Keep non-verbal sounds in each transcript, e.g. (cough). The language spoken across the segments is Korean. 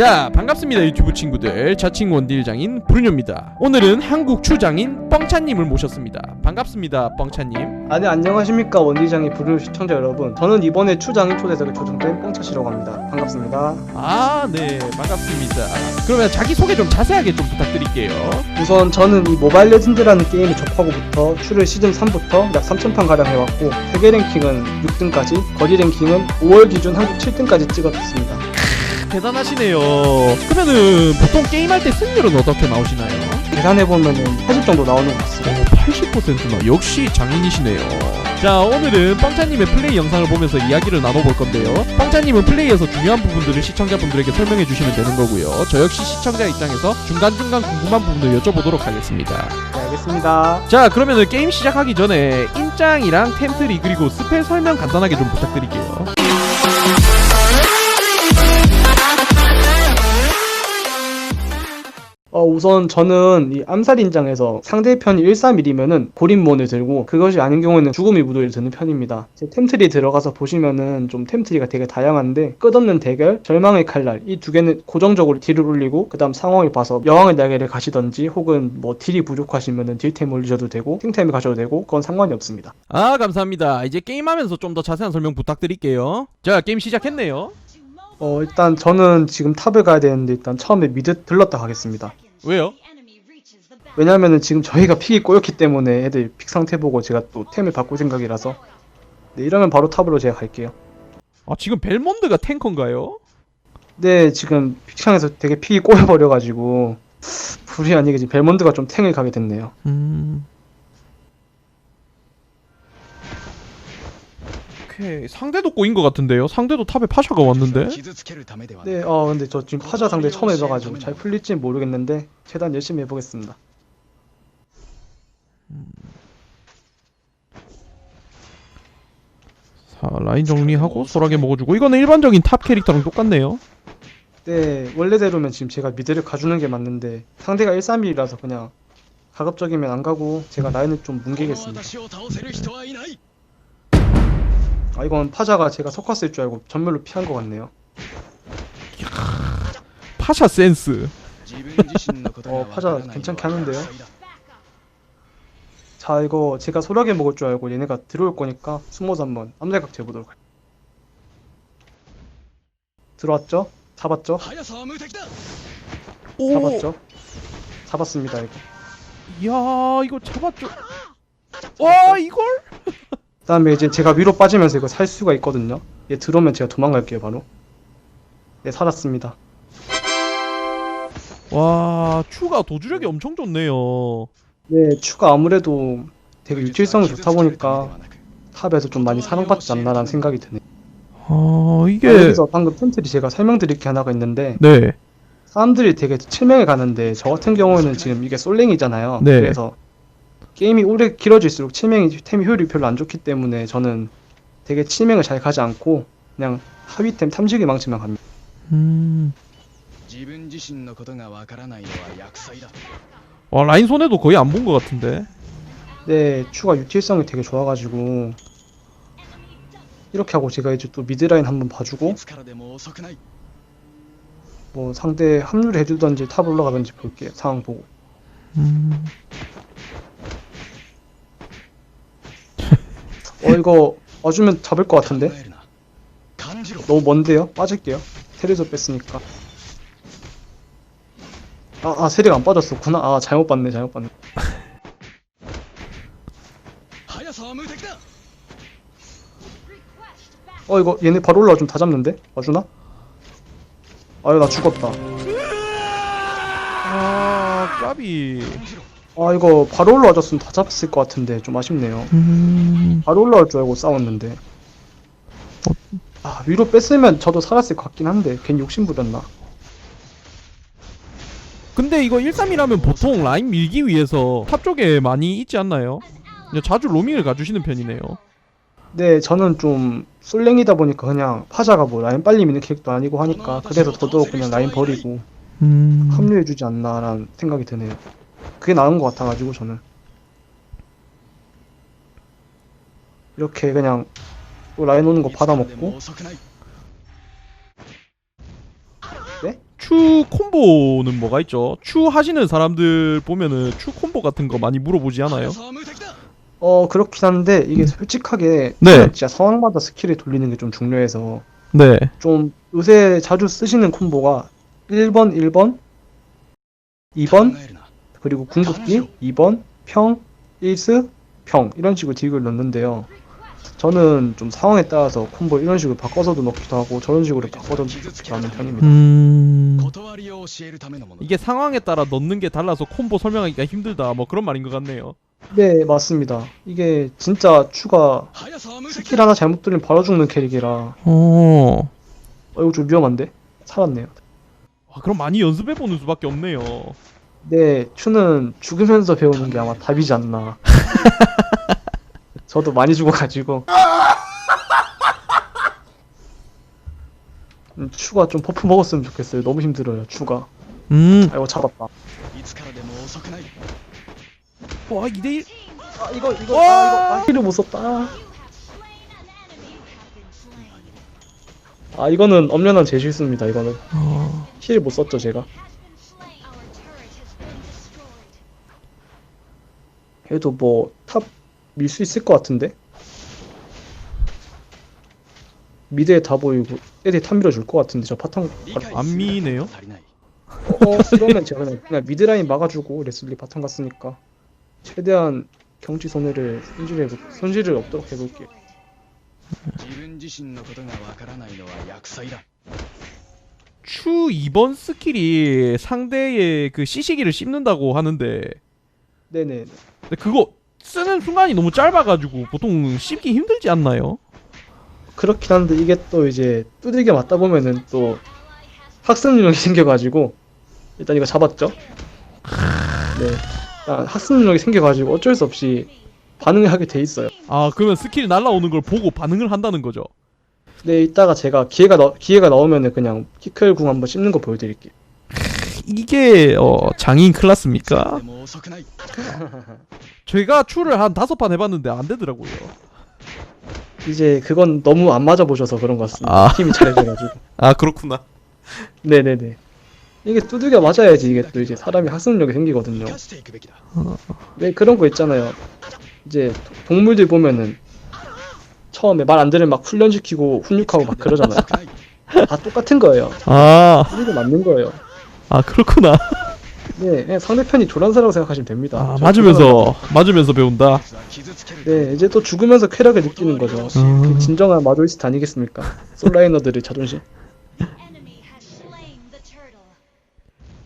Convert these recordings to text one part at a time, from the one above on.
자 반갑습니다 유튜브 친구들 자칭 원딜장인 브루뇨입니다 오늘은 한국 추장인 뻥차님을 모셨습니다 반갑습니다 뻥차님 아, 네, 안녕하십니까. 원디장의 부르는 시청자 여러분. 저는 이번에 추장인 초대석에 초청된 뽕차씨라고 합니다. 반갑습니다. 아 네 반갑습니다 그러면 자기소개 좀 자세하게 좀 부탁드릴게요 우선 저는 이 모바일 레전드라는 게임을 접하고부터 추를 시즌 3부터 약 3,000판 가량 해왔고 세계 랭킹은 6등까지, 거리 랭킹은 5월 기준 한국 7등까지 찍었습니다. 대단하시네요. 그러면은 보통 게임할 때 승률은 어떻게 나오시나요? 계산해보면은 80 정도 나오는 것 같습니다. 오 80%나. 역시 장인이시네요. 자 오늘은 뻥차님의 플레이 영상을 보면서 이야기를 나눠볼 건데요. 뻥차님은 플레이에서 중요한 부분들을 시청자분들에게 설명해 주시면 되는 거고요. 저 역시 시청자 입장에서 중간중간 궁금한 부분을 여쭤보도록 하겠습니다. 네, 알겠습니다. 자 그러면은 게임 시작하기 전에 인장이랑 템트리 그리고 스펠 설명 간단하게 좀 부탁드릴게요 어, 우선 저는 이 암살인장에서 상대편이 131이면은 고립몬을 들고 그것이 아닌 경우에는 죽음의 무도를 드는 편입니다. 제 템트리 들어가서 보시면은 좀 템트리가 되게 다양한데 끝없는 대결, 절망의 칼날 이 두 개는 고정적으로 딜을 올리고 그 다음 상황을 봐서 여왕의 날개를 가시던지 혹은 뭐 딜이 부족하시면은 딜템 올리셔도 되고 탱템을 가셔도 되고 그건 상관이 없습니다. 아 감사합니다 이제 게임하면서 좀 더 자세한 설명 부탁드릴게요 자 게임 시작했네요 어, 일단 저는 지금 탑을 가야 되는데 일단 처음에 미드 들렀다 가겠습니다. 왜요? 왜냐면은 지금 저희가 픽이 꼬였기 때문에 애들 픽 상태 보고 제가 또 템을 바꿀 생각이라서 네, 이러면 바로 탑으로 제가 갈게요. 아 지금 벨몬드가 탱커인가요? 네, 지금 픽창에서 되게 픽이 꼬여버려가지고 불이 아니게 지금 벨몬드가 좀 탱을 가게 됐네요. 음. 오케이 상대도 꼬인 것 같은데요? 상대도 탑에 파샤가 왔는데? 네, 어 근데 저 지금 파자 상대 처음 해봐가지고 잘 풀릴지 모르겠는데 최대한 열심히 해보겠습니다. 자 라인 정리하고 소라게 먹어주고 이거는 일반적인 탑 캐릭터랑 똑같네요 네, 원래대로면 지금 제가 미드를 가주는 게 맞는데 상대가 131이라서 그냥 가급적이면 안 가고 제가 라인을 좀 뭉개겠습니다. 아 이건 파자가 제가 석화쓸 줄 알고 전멸로 피한 것 같네요. 파샤 센스 어, 파자 괜찮게 하는데요? 자 이거 제가 소라게 먹을 줄 알고 얘네가 들어올 거니까 숨어서 한번 암살각 재보도록 할게요. 들어왔죠? 잡았죠? 오 잡았죠? 잡았습니다 이거. 이야 이거 잡았죠 와 이걸? 그다음에 이제 제가 위로 빠지면서 이거 살 수가 있거든요. 얘 들어오면 제가 도망갈게요 바로. 네 살았습니다. 와 추가 도주력이 엄청 좋네요 네 추가 아무래도 되게 유틸성이 좋다 보니까 탑에서 좀 많이 사랑받지 않나라는 생각이 드네요. 아 이게 여기서 방금 템트리 제가 설명드릴 게 하나가 있는데 네 사람들이 되게 칠명에 가는데 저 같은 경우에는 지금 이게 솔랭이잖아요. 네. 그래서 게임이 오래 길어질수록 칠명이 템 효율이 별로 안 좋기 때문에 저는 되게 칠명을 잘 가지 않고 그냥 하위템 탐지기 망치만 갑니다. 음... 自分自身のことがわからないのは厄災だ 와 라인 손해도 거의 안 본 것 같은데 네, 추가 유틸성이 되게 좋아가지고 이렇게 하고 제가 이제 또 미드라인 한번 い 봐주고 つからでも遅くない 뭐 상대 합류를 해주던지 탑 올라가던지 볼게요. 상황 보고. 음... 어 이거 와주면 잡을 것 같은데? 너무 먼데요? 빠질게요. 테리서 뺐으니까. 아, 아 세리가 안 빠졌었구나. 아 잘못 봤네 잘못 봤네. 어 이거 얘네 바로 올라와 좀 다 잡는데? 와주나? 아유 나 죽었다. 아 까비. 아 이거 바로 올라와줬으면 다 잡았을 것 같은데 좀 아쉽네요. 음... 바로 올라올 줄 알고 싸웠는데. 아, 위로 뺐으면 저도 살았을 것 같긴 한데, 괜히 욕심 부렸나? 근데 이거 1-3이라면 보통 라인 밀기 위해서 탑 쪽에 많이 있지 않나요? 자주 로밍을 가주시는 편이네요 네, 저는 좀 솔랭이다 보니까 그냥 파자가 뭐 라인 빨리 미는 캐릭터 아니고 하니까 그래서 더더욱 그냥 라인 버리고 음... 합류해주지 않나라는 생각이 드네요. 그게 나은 것 같아가지고 저는 이렇게 그냥 뭐 라인 오는 거 받아먹고 네? 추 콤보는 뭐가 있죠? 추 하시는 사람들 보면은 추 콤보 같은 거 많이 물어보지 않아요? 어 그렇긴 한데 이게 솔직하게 네. 진짜 상황마다 스킬을 돌리는 게 좀 중요해서 네. 좀 요새 자주 쓰시는 콤보가 1번 1번 2번 그리고 궁극기 2번 평, 1스, 평 이런 식으로 딜을 넣는데요. 저는 좀 상황에 따라서 콤보 이런 식으로 바꿔서도 넣기도 하고 저런 식으로 바꿔서도 넣기도 하는 편입니다. 음... 이게 상황에 따라 넣는 게 달라서 콤보 설명하기가 힘들다 뭐 그런 말인 것 같네요. 네 맞습니다. 이게 진짜 추가 스킬 하나 잘못 들면 바로 죽는 캐릭이라. 어. 어 이거 좀 위험한데 살았네요. 와, 그럼 많이 연습해 보는 수밖에 없네요. 네, 추는 죽으면서 배우는 게 아마 답이지 않나. (laughs) 저도 많이 죽어가지고. 음, 추가 좀 퍼프 먹었으면 좋겠어요. 너무 힘들어요, 추가. 음. 아이고, 잡았다. 와, 2대1. 아, 이거, 이거, 와! 아, 이거, 아, 힐을 못 썼다. 아, 이거는 엄연한 제 실수입니다, 이거는. 어. 힐을 못 썼죠, 제가. 그래도 뭐, 탑 밀 수 있을 것 같은데? 미드에 다 보이고, 애들이 탑 밀어줄 것 같은데, 저 파탕. 理解 안 する 미네요? 足りない 어, 이러면 제가 그냥, 그냥 미드라인 막아주고, 레슬리 바탕 갔으니까. 최대한 경치 손해를, 손실을, 손실을 없도록 해볼게요. 自分自身のことがわからないのは厄災だ 추 2번 스킬이 상대의 그 시시기를 씹는다고 하는데 네네. 근데 그거 쓰는 순간이 너무 짧아가지고 보통 씹기 힘들지 않나요? 그렇긴 한데, 이게 또 이제, 두들겨 맞다 보면은 또, 학습 능력이 생겨가지고, 일단 이거 잡았죠? 네. 일단 학습 능력이 생겨가지고 어쩔 수 없이 반응을 하게 돼 있어요. 아 그러면 스킬 날라오는 걸 보고 반응을 한다는 거죠. 네, 이따가 제가 기회가 나, 기회가 나오면은 그냥 키클 궁 한번 씹는 거 보여드릴게요. 이게 어, 장인 클라스입니까? (laughs) 제가 추를 한 다섯 판 해봤는데 안 되더라고요. 이제 그건 너무 안 맞아 보셔서 그런 것 같습니다. 아. 힘이 잘해져가지고. (laughs) 아 그렇구나. 네네네. 이게 두들겨 맞아야지 이게 또 이제 사람이 학습력이 생기거든요. 왜 그런 거 있잖아요. 이제 동물들 보면은 처음에 말 안 들으면 막 훈련시키고 훈육하고 막 그러잖아요. (laughs) 다 똑같은 거예요. 아 두들겨 맞는 거예요. 아 그렇구나. 네, 상대편이 조란사라고 생각하시면 됩니다. 아, 맞으면서 맞으면서 배운다. 네, 이제 또 죽으면서 쾌락을 느끼는 거죠. 음. 그 진정한 마조이스트 아니겠습니까? 솔라이너들의 자존심.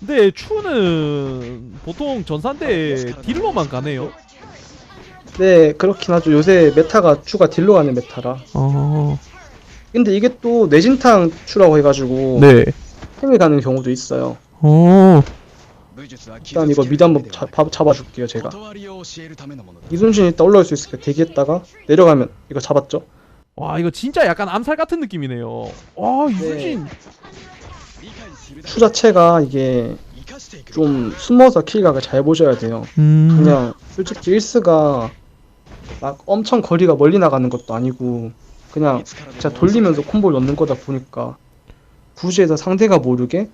근데 추는 보통 전산대 딜로만 가네요. 네, 그렇긴 하죠. 요새 메타가 추가 딜로 가는 메타라. 어. 근데 이게 또 내진탕 추라고 해가지고 네. 탱이 가는 경우도 있어요. 오. 일단 이거 미단법 자, 밥 잡아줄게요 제가 이순신이 일단 올라올 수 있을까 대기했다가 내려가면 이거 잡았죠 와 이거 진짜 약간 암살 같은 느낌이네요. 와 이순신. 네. 수자체가 이게 좀 숨어서 킬각을 잘 보셔야 돼요 음. 그냥 솔직히 일스가 막 엄청 거리가 멀리 나가는 것도 아니고 그냥 진짜 돌리면서 콤보를 넣는 거다 보니까 부지에서 상대가 모르게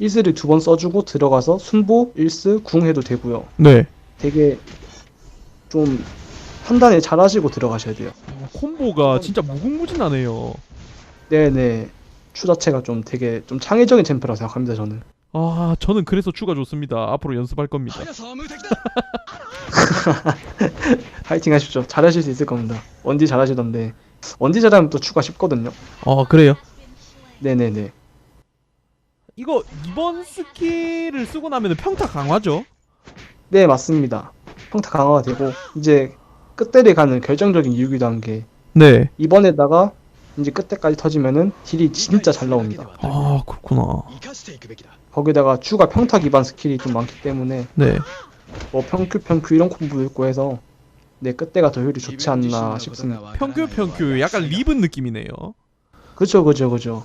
1스를 두 번 써주고 들어가서 순보 1스 궁 해도 되고요. 네. 되게 좀 판단을 잘 하시고 들어가셔야 돼요. 콤보가 진짜 무궁무진하네요. 네네. 추 자체가 좀 되게 좀 창의적인 챔프라 생각합니다 저는. 아 저는 그래서 추가 좋습니다. 앞으로 연습할 겁니다. 파이팅 (laughs) 하십시오. 잘하실 수 있을 겁니다. 언디 잘하시던데 언디 잘하면 또 추가 쉽거든요. 아 그래요? 네네네. 이거 이번 스킬을 쓰고 나면 평타 강화죠? 네 맞습니다. 평타 강화가 되고 이제 끝대를 가는 결정적인 6위도 한 게 네. 이번에다가 이제 끝에까지 터지면은 딜이 진짜 잘 나옵니다. 아 그렇구나. 거기다가 추가 평타 기반 스킬이 좀 많기 때문에 네. 뭐 평큐 평큐 이런 콤보도 있고 해서 네 끝대가 더 효율이 좋지 않나 싶습니다. 평큐 평큐 약간 리븐 느낌이네요. 그죠 그죠 그죠.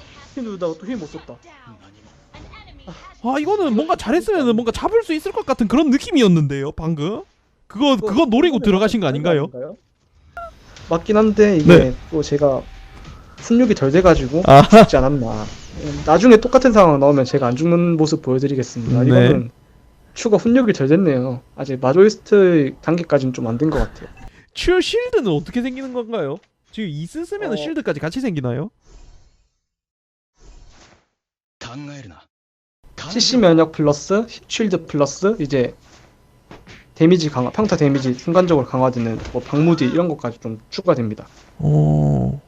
힐 누르다가 또힐못 썼다. 아, 이거는 뭔가 잘했으면 뭔가 잡을 수 있을 것 같은 그런 느낌이었는데요, 방금. 그거, 그거 노리고 들어가신 거 아닌가요? 맞긴 한데 이게 네. 또 제가 훈육이 덜 돼가지고 아. 죽지 않았나. 나중에 똑같은 상황 나오면 제가 안 죽는 모습 보여드리겠습니다. 네. 이거는 추가 훈육이 덜 됐네요. 아직 마조이스트 단계까지는 좀 안 된 것 같아요. 츄 실드는 어떻게 생기는 건가요? 지금 이스 쓰면 어. 실드까지 같이 생기나요? CC 면역 플러스 힐쉴드 플러스 이제 데미지 강화, 평타 데미지 순간적으로 강화되는 뭐 방무디 이런 것까지 좀 추가됩니다. 오.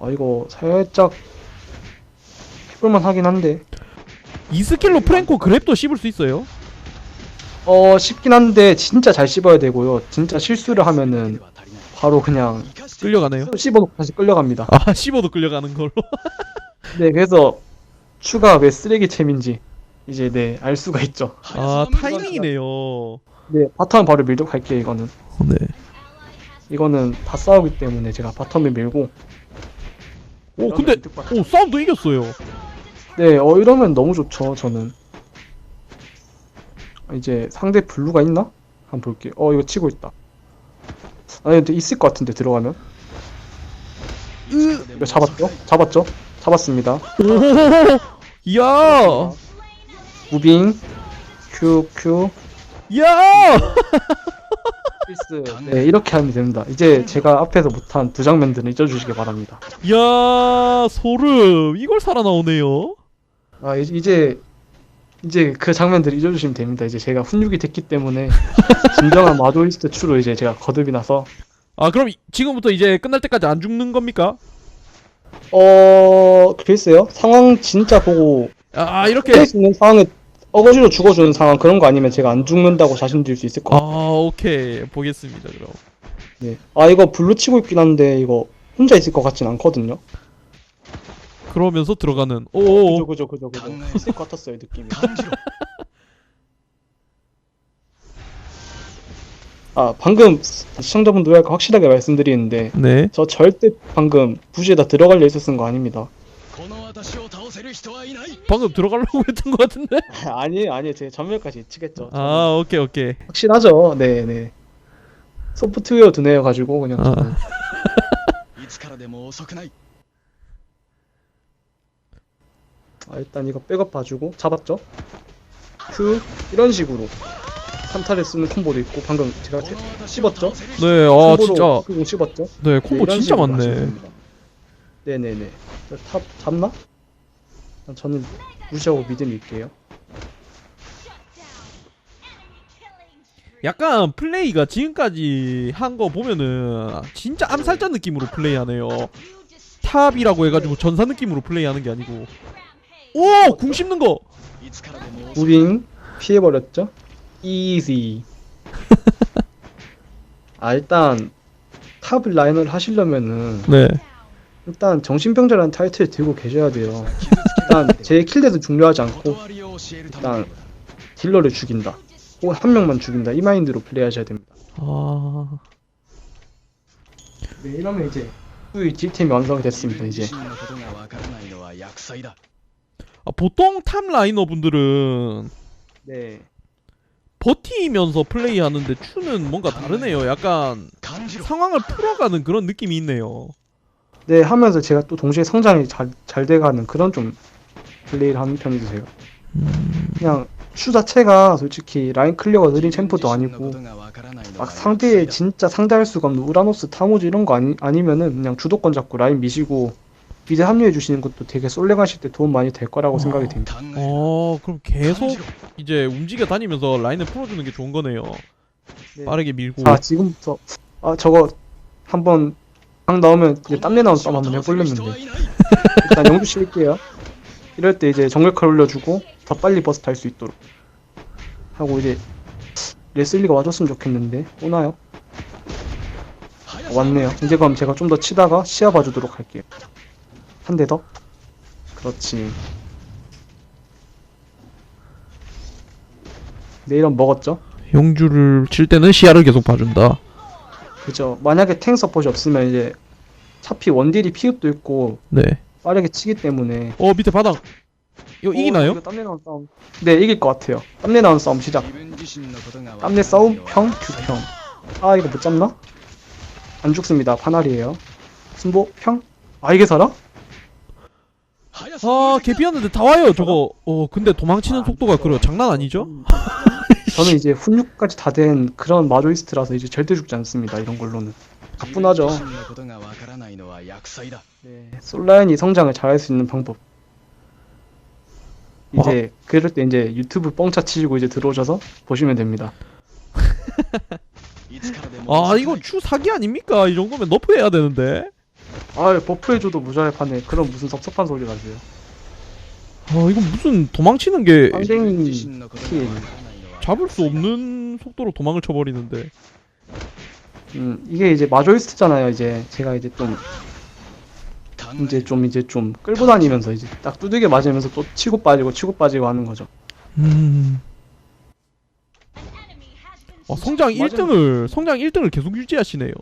아 이거 살짝 해볼만 하긴 한데 이 스킬로 프랭코 그랩도 씹을 수 있어요? 어 쉽긴 한데 진짜 잘 씹어야 되고요. 진짜 실수를 하면은 바로 그냥 끌려가네요. 씹어도 다시 끌려갑니다. 아 씹어도 끌려가는 걸로. (laughs) 네, 그래서 추가 왜 쓰레기 챔인지 이제 네, 알 수가 있죠. 아, 아 타이밍이네요. 네, 바텀 바로 밀도록 할게요, 이거는. 네. 이거는 다 싸우기 때문에 제가 바텀에 밀고 오 근데 오 싸움도 이겼어요. 네, 어 이러면 너무 좋죠, 저는. 아, 이제 상대 블루가 있나? 한번 볼게요. 어, 이거 치고 있다. 아니, 근데 있을 것 같은데 들어가면. 이거 잡았죠? 잡았죠? 잡았습니다. (laughs) 오, 이야, 무빙 Q Q 야, 필스 네 이렇게 하면 됩니다. 이제 제가 앞에서 못한 두 장면들은 잊어주시기 바랍니다. 야, 소름. 이걸 살아 나오네요. 아 이- 이제 이제 그 장면들 잊어주시면 됩니다. 이제 제가 훈육이 됐기 때문에 (laughs) 진정한 마도이스트 추로 이제 제가 거듭이 나서 아, 그럼 이- 지금부터 이제 끝날 때까지 안 죽는 겁니까? 어 글쎄요 상황 진짜 보고 아, 아 이렇게 할수 있는 상황에 어거지로 죽어주는 상황 그런 거 아니면 제가 안 죽는다고 자신 드릴 수 있을 것 아 같아요. 오케이 보겠습니다 그럼 네. 아 이거 블루 치고 있긴 한데 이거 혼자 있을 것 같진 않거든요. 그러면서 들어가는 오오 그죠 그죠 그죠 그죠. 있을 것 같았어요 느낌이. 강지로 (laughs) 아 방금 시청자분들 확실하게 말씀드리는데 네. 저 절대 방금 부지에다 들어갈려 있었던 거 아닙니다. 방금 들어가려고 했던 것 같은데? (laughs) 아니 아니 제 전멸까지 예측했죠. 아 오케이 오케이. 확실하죠. 네네. 소프트웨어 두뇌여 가지고 그냥. 아. (laughs) 아 일단 이거 백업 봐주고 잡았죠. 큐 이런 식으로 탄탈했으면 콤보도 있고 방금 제가 제- 씹었죠? 네, 아 진짜. 씹었죠? 네, 콤보 네, 이런 진짜 많네 네네네. 탑 잡나? 저는 무시하고 믿음 있게요. 약간 플레이가 지금까지 한 거 보면은 진짜 암살자 느낌으로 플레이하네요. 탑이라고 해가지고 전사 느낌으로 플레이하는 게 아니고. 오, 궁 씹는 거. 무빙 피해버렸죠? 이지. (laughs) 아 일단 탑 라인을 하시려면은 네. 일단 정신병자라는 타이틀을 들고 계셔야 돼요. 일단 제 킬대도 중요하지 않고 일단 딜러를 죽인다. 꼭 한 명만 죽인다. 이 마인드로 플레이하셔야 됩니다. 아. 네, 이러면 이제 후이 팀 완성됐습니다. 이제 아, 보통 탑 라이너 분들은 네 버티면서 플레이하는데 추는 뭔가 다르네요. 약간 상황을 풀어가는 그런 느낌이 있네요. 네, 하면서 제가 또 동시에 성장이 잘, 잘 돼가는 그런 좀 플레이를 하는 편이세요. 그냥 추 자체가 솔직히 라인 클리어가 느린 챔프도 아니고 막 상대에 진짜 상대할 수가 없는 우라노스 타모즈 이런 거 아니, 아니면은 그냥 주도권 잡고 라인 미시고 미드 합류해 주시는 것도 되게 솔랭하실 때 도움 많이 될 거라고 생각이 됩니다. 어, 그럼 계속 이제 움직여 다니면서 라인을 풀어주는 게 좋은 거네요. 네. 빠르게 밀고. 자, 지금부터 아 저거 한번 방 나오면 이제 땀내 나는 싸움 한번 해보려는데 일단 영주 쉴게요. 이럴 때 이제 정글칼 올려주고 더 빨리 버스 탈 수 있도록 하고 이제 레슬리가 와줬으면 좋겠는데 오나요? 왔네요. 이제 그럼 제가 좀 더 치다가 시야 봐주도록 할게요. 한 대 더? 그렇지 내일은 먹었죠? 용주를 칠 때는 시야를 계속 봐준다. 그죠 만약에 탱 서폿이 없으면 이제 차피 원딜이 피읍도 있고 네. 빠르게 치기 때문에 어 밑에 바닥. 이거 어, 이기나요? 싸움 네 이길 것 같아요 땀내 나온 싸움 시작 땀내 싸움 평 규평 아 이거 못 잡나? 안 죽습니다 파날이에요 순보 평? 아 이게 살아? 아 개피었는데 다 와요 저거. 어 근데 도망치는 속도가 그래요. 장난 아니죠? (laughs) 저는 이제 훈육까지 다 된 그런 마조이스트라서 이제 절대 죽지 않습니다 이런 걸로는. 가뿐하죠. 네, 솔라인이 성장을 잘할 수 있는 방법. 어. 이제 그럴 때 이제 유튜브 뻥차 치시고 이제 들어오셔서 보시면 됩니다. (laughs) 아 이거 추 사기 아닙니까? 이 정도면 너프 해야 되는데. 아이 버프해줘도 무자해 판에 그럼 무슨 섭섭한 소리 나세요 아 이거 무슨 도망치는 게 상댕이 음, 잡을 수 없는 속도로 도망을 쳐버리는데. 음 이게 이제 마조이스트잖아요 이제. 제가 이제 좀 이제 좀 이제 좀 끌고 다니면서 이제 딱 두들겨 맞으면서 또 치고 빠지고 치고 빠지고 하는 거죠. 음. 아, 성장 1등을 성장 1등을 계속 유지하시네요.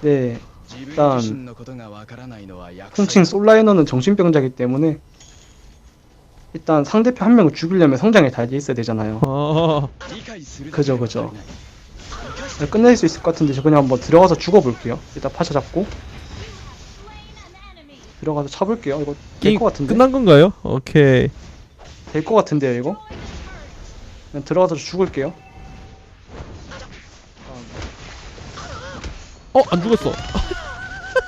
네. 일단 통칭 솔라이너는 정신병자기 때문에 일단 상대편 한 명을 죽이려면 성장에 달려 있어야 되잖아요. 어. 그죠 그죠. 끝낼 수 있을 것 같은데 저 그냥 한번 들어가서 죽어볼게요. 일단 파차 잡고 들어가서 차볼게요 이거 될 것 같은데. 끝난 건가요? 오케이. 될 것 같은데요 이거. 그냥 들어가서 죽을게요. 어, 안 죽었어.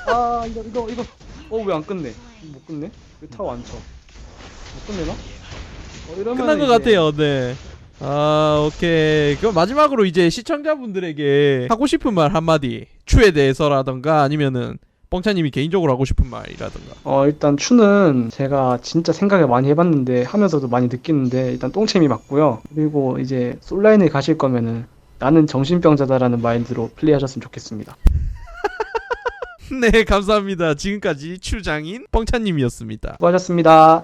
아, 이거, 이거, 이거. 어, 왜 안 끝내? 못 끝내? 왜 타워 안 쳐? 못 끝내나? 어, 이러면 끝난 것 같아요. 네. 아, 오케이. 그럼 마지막으로 이제 시청자분들에게 하고 싶은 말 한마디. 추에 대해서라던가 아니면은 뻥차님이 개인적으로 하고 싶은 말이라던가. 어, 일단 추는 제가 진짜 생각을 많이 해봤는데 하면서도 많이 느끼는데 일단 똥챔이 맞고요. 그리고 이제 솔라인에 가실 거면은 나는 정신병자다라는 마인드로 플레이하셨으면 좋겠습니다. (laughs) 네, 감사합니다. 지금까지 추장인 뻥차님이었습니다. 수고하셨습니다.